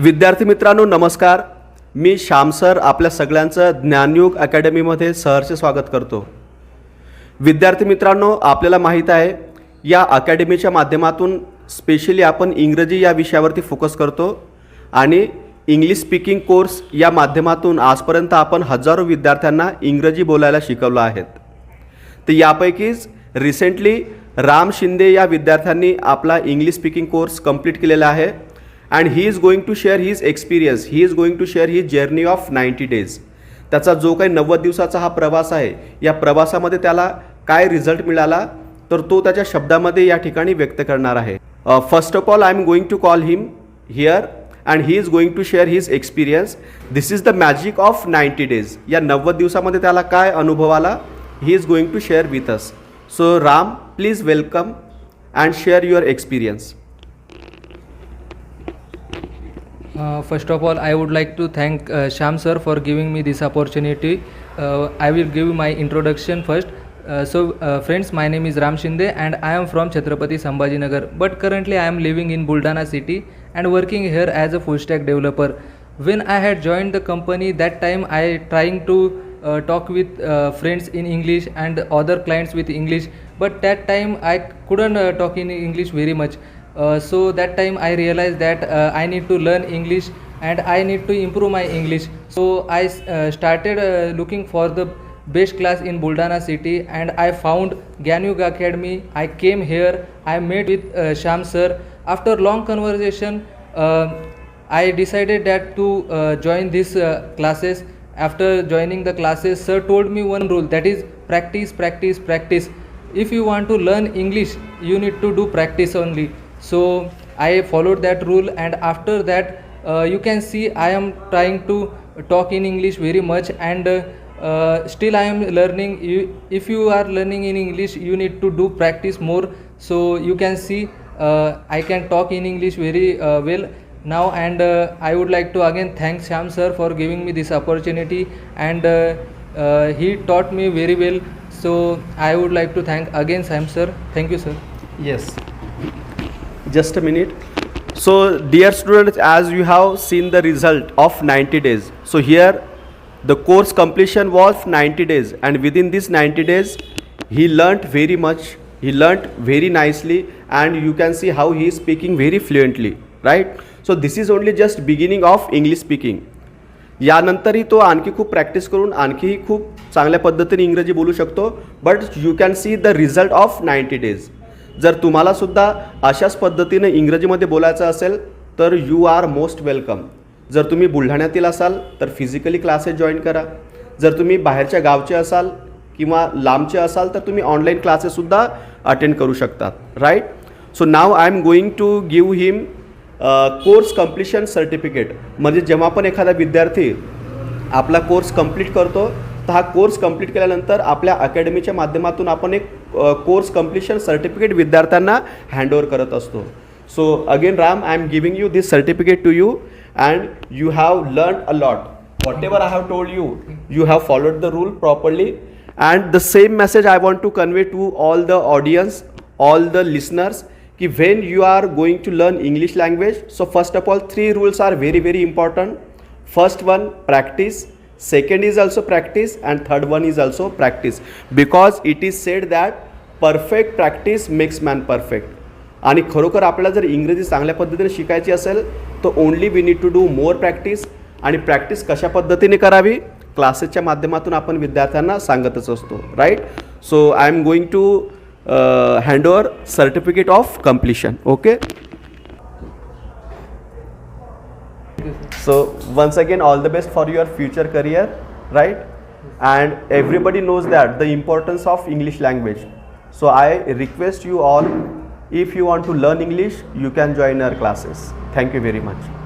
विद्यार्थी मित्रांनो नमस्कार मी श्याम सर आपल्या सगळ्यांचं ज्ञानयुग अकॅडमीमध्ये सहर्ष स्वागत करतो विद्यार्थी मित्रांनो आपल्याला माहीत आहे या अकॅडमीच्या माध्यमातून स्पेशली आपण इंग्रजी या विषयावरती फोकस करतो आणि इंग्लिश स्पीकिंग कोर्स या माध्यमातून आजपर्यंत आपण हजारो विद्यार्थ्यांना इंग्रजी बोलायला शिकवलं आहेत तर यापैकीच रिसेंटली राम शिंदे या विद्यार्थ्यांनी आपला इंग्लिश स्पीकिंग कोर्स कंप्लीट केलेला आहे and he is going to share his experience he is going to share his journey of ninety days त्याचा जो काही नव्वद दिवसाचा हा प्रवास आहे या प्रवासामध्ये त्याला काय रिझल्ट मिळाला तर तो त्याच्या शब्दामध्ये या ठिकाणी व्यक्त करणार आहे first of all I am going to call him here and he is going to share his experience this is the magic of ninety days या नव्वद दिवसामध्ये त्याला काय अनुभव आला he is going to share with us so Ram please welcome and share your experience Uh, first of all, I would like to thank uh, Shyam sir for giving me this opportunity. Uh, I will give my introduction first. Friends, my name is Ram Shinde and I am from Chhatrapati Sambhajinagar. But currently I am living in Buldana city and working here as a full stack developer. When I had joined the company, that time I trying to talk with friends in English and other clients with English, but that time I couldn't talk in English very much. so that time I realized that I need to learn English and I need to improve my English. So I started looking for the best class in Buldana city and I found Ganyug Academy. I came here, I met with Sham sir. After long conversation, I decided that to join these classes. After joining the classes, sir told me one rule that is practice, practice, practice. If you want to learn English, you need to do practice only. so i followed that rule and after that uh, you can see i am trying to talk in english very much and uh, uh, still i am learning you, if you are learning in english you need to do practice more so you can see uh, i can talk in english very uh, well now and uh, i would like to again thank sham sir for giving me this opportunity and he taught me very well so i would like to thank again sham sir thank you sir yes Just a minute. So, dear students, as you have seen the result of 90 days. So, here the course completion was 90 days, and within this 90 days, he learnt very much. He learnt very nicely, and you can see how he is speaking very fluently, right? So, this is only just beginning of English speaking. यानंतरही तो आणखी खूप practice करून आणखीही खूप चांगल्या पद्धतीने इंग्रजी बोलू शकतो but you can see the result of ninety days जर तुम्हालासुद्धा अशाच पद्धतीने इंग्रजीमध्ये बोलायचं असेल तर यू आर मोस्ट वेलकम जर तुम्ही बुलढाण्यातील असाल तर फिजिकली क्लासेस जॉईन करा जर तुम्ही बाहेरच्या गावचे असाल किंवा लांबचे असाल तर तुम्ही ऑनलाईन क्लासेससुद्धा अटेंड करू शकता right so now I am going to give him course completion certificate म्हणजे जेव्हा पण एखादा विद्यार्थी आपला कोर्स कंप्लीट करतो तर हा कोर्स कंप्लीट केल्यानंतर आपल्या अकॅडमीच्या माध्यमातून आपण एक कोर्स कम्प्लिशन सर्टिफिकेट विद्यार्थ्यांना हँडओव्हर करत असतो so again Ram I am giving you this certificate to you and you have learn a lot whatever I have told you you have followed the rule properly and the same message I want to convey to all the audience all the listeners की when you are going to learn English language so first of all three rules are very very important first one practice second is also practice and third one is also practice because it is said that perfect practice makes man perfect आणि खरोखर आपल्याला जर इंग्रजी चांगल्या पद्धतीने शिकायची असेल तर only we need to do more practice आणि प्रॅक्टिस कशा पद्धतीने करावी क्लासेसच्या माध्यमातून आपण विद्यार्थ्यांना सांगतच असतो right so I am going to hand over certificate of completion okay So once again, all the best for your future career, right? And everybody knows that the importance of English language. So I request you all, if you want to learn English, you can join our classes. Thank you very much.